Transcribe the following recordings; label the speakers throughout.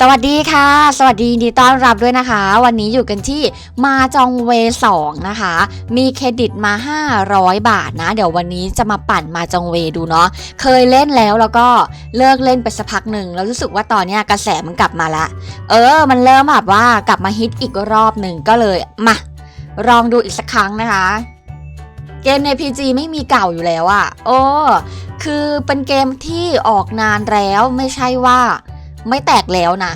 Speaker 1: สวัสดีค่ะ สวัสดีดีต้อนรับด้วยนะคะ วันนี้อยู่กันที่มาจองเวสองนะคะ มีเครดิตมา 500 บาทนะ เดี๋ยววันนี้จะมาปั่นมาจองเวดูเนาะเคยเล่นแล้วแล้วก็เลิกเล่นไปสักพักหนึ่งแล้วรู้สึกว่าตอนเนี้ยกระแสมันกลับมาละ เออ มันเริ่มแบบว่ากลับมาฮิตอีกรอบหนึ่งก็เลยมาลองดูอีกสักครั้งนะคะ เกมใน PG ไม่มีเก่าอยู่แล้วอะโอ้คือเป็นเกมที่ออกนานแล้วไม่ใช่ว่า ไม่แตกแล้วนะ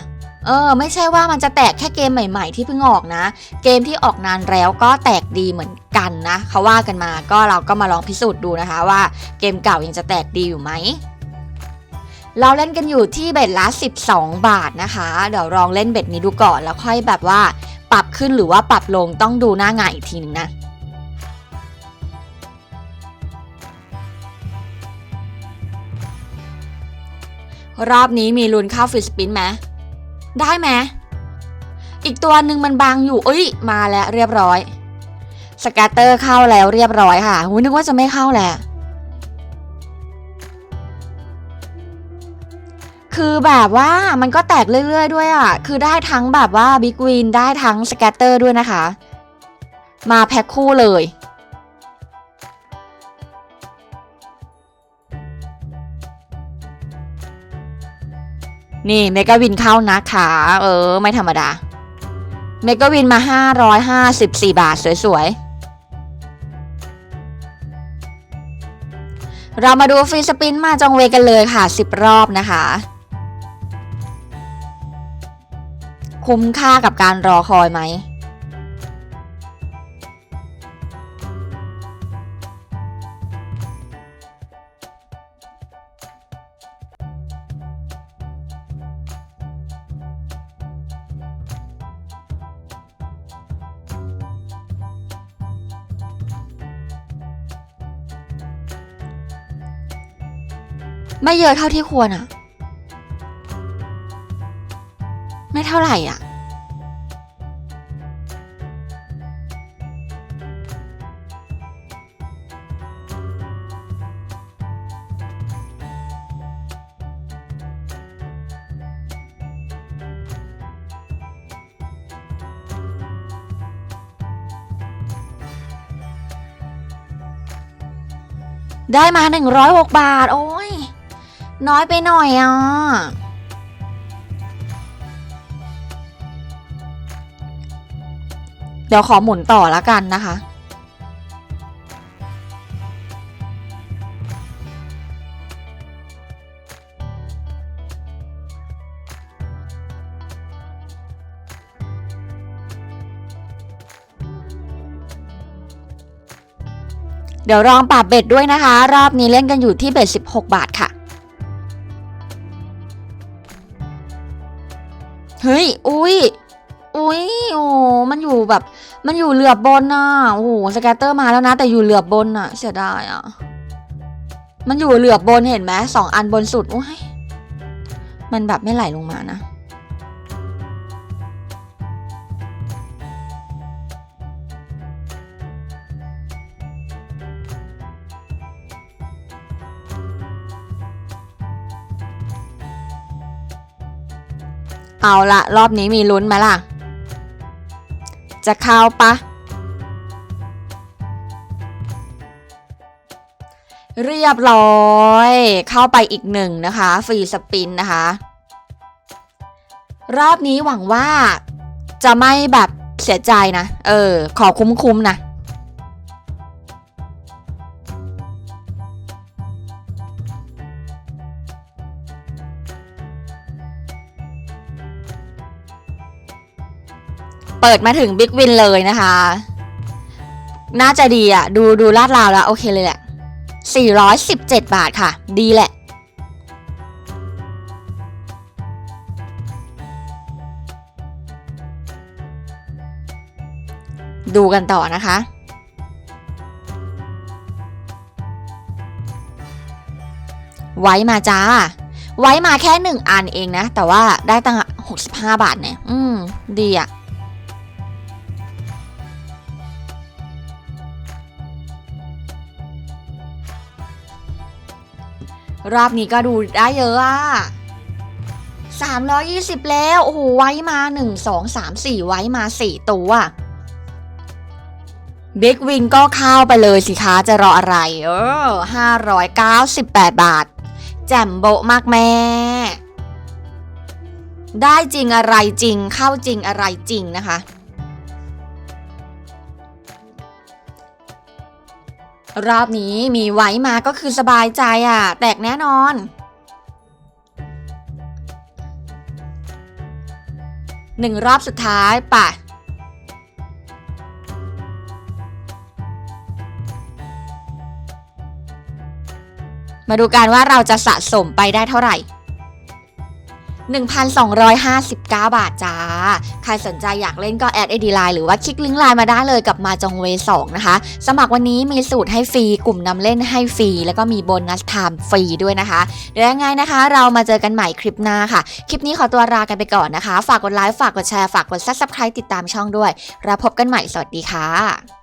Speaker 1: เออไม่ใช่ว่ามันจะแตกแค่เกมใหม่ ๆ ที่เพิ่งออกนะ เกมที่ออกนานแล้วก็แตกดีเหมือนกันนะเขาว่ากันมาก็เราก็มาลองพิสูจน์ดูนะคะว่าเกมเก่ายังจะแตกดีอยู่ไหมเราเล่นกันอยู่ที่เบ็ดละ 12 บาทนะคะ เดี๋ยวลองเล่นเบ็ดนี้ดูก่อนแล้วค่อยแบบว่า ปรับขึ้นหรือว่าปรับลงต้องดูหน้างานอีกทีหนึงนะ รอบนี้มีลุ้นเข้าฟิสปินไหมได้ไหมอีกตัวหนึ่งมันบางอยู่เอ้ย มาแล้วเรียบร้อย สกตเตอร์เข้าแล้วเรียบร้อยค่ะหูนึกว่าจะไม่เข้าแหละคือแบบว่ามันก็แตกเรื่อย ๆ ด้วยอะ คือได้ทั้งแบบว่าบิ๊กวินได้ทั้งสแกตเตอร์ด้วยนะคะ มาแพ็คคู่เลย นี่เมกาวินเข้านะคะเออ ไม่ธรรมดา เมกาวินมา 554 บาท สวยๆ เรามาดูฟรีสปินมาจองเวกันเลยค่ะ 10 รอบนะคะ คุ้มค่ากับการรอคอยไหม ไม่เยอะเท่าที่ควรอะไม่เท่าไหร่อะ ได้มา 106 บาท โอ้ย น้อยไปหน่อยอะ เดี๋ยวขอหมุนต่อล้วกันนะคะ เดี๋ยวลองปรับเบ็ดด้วยนะคะ รอบนี้เล่นกันอยู่ที่เบ็ด16 บาทค่ะ เฮ้ย อุ้ย อุ้ย โอ้ มันอยู่แบบ มันอยู่เหลือบบนน่ะ โอ้โห สแกตเตอร์มาแล้วนะ แต่อยู่เหลือบบนน่ะ เสียดายอะ มันอยู่เหลือบบนเห็นไหมสองอันบนสุด โอ้ย มันแบบไม่ไหลลงมานะ เอาละรอบนี้มีลุ้นไหมล่ะ จะเข้าปะ เรียบร้อย เข้าไปอีกหนึ่งนะคะ ฟรีสปินนะคะ รอบนี้หวังว่าจะไม่แบบเสียใจนะ เออ ขอคุ้มๆนะ เปิดมาถึงบิ๊กวินเลยนะคะ น่าจะดีอะดูดูลาดราวแล้ว โอเคเลยแหละ 417 บาทค่ะ ดีแหละ ดูกันต่อนะคะไว้มาจ้า ไว้มาแค่หนึ่งอันเองนะ แต่ว่าได้ตั้ง65บาทเนี่ย อืม ดีอะ รอบนี้ก็ดูได้เยอะอะ320 แล้ว โอ้โห ไว้มา 1 2 3 4 ไว้มา 4 ตัวบิ๊กวินก็เข้าไปเลยสิคะจะรออะไร เออ 598 บาท แจ่มโบมากแม่ ได้จริงอะไรจริงเข้าจริงอะไรจริงนะคะ รอบนี้มีไว้มาก็คือสบายใจอะ แตกแน่นอน หนึ่งรอบสุดท้ายป่ะ มาดูกันว่าเราจะสะสมไปได้เท่าไหร่ 1,259 บาทจ้า ใครสนใจอยากเล่นก็แอดไอดีไลน์หรือว่าคลิกลิงก์ไลน์มาได้เลยกับมาจองเว2นะคะ สมัครวันนี้มีสูตรให้ฟรี กลุ่มนำเล่นให้ฟรี แล้วก็มีโบนัสไทม์ฟรีด้วยนะคะ เดี๋ยวยังไงนะคะ เรามาเจอกันใหม่คลิปหน้าค่ะ คลิปนี้ขอตัวลากันไปก่อนนะคะ ฝากกดไลค์ ฝากกดแชร์ ฝากกด subscribe ติดตามช่องด้วย แล้วพบกันใหม่ สวัสดีค่ะ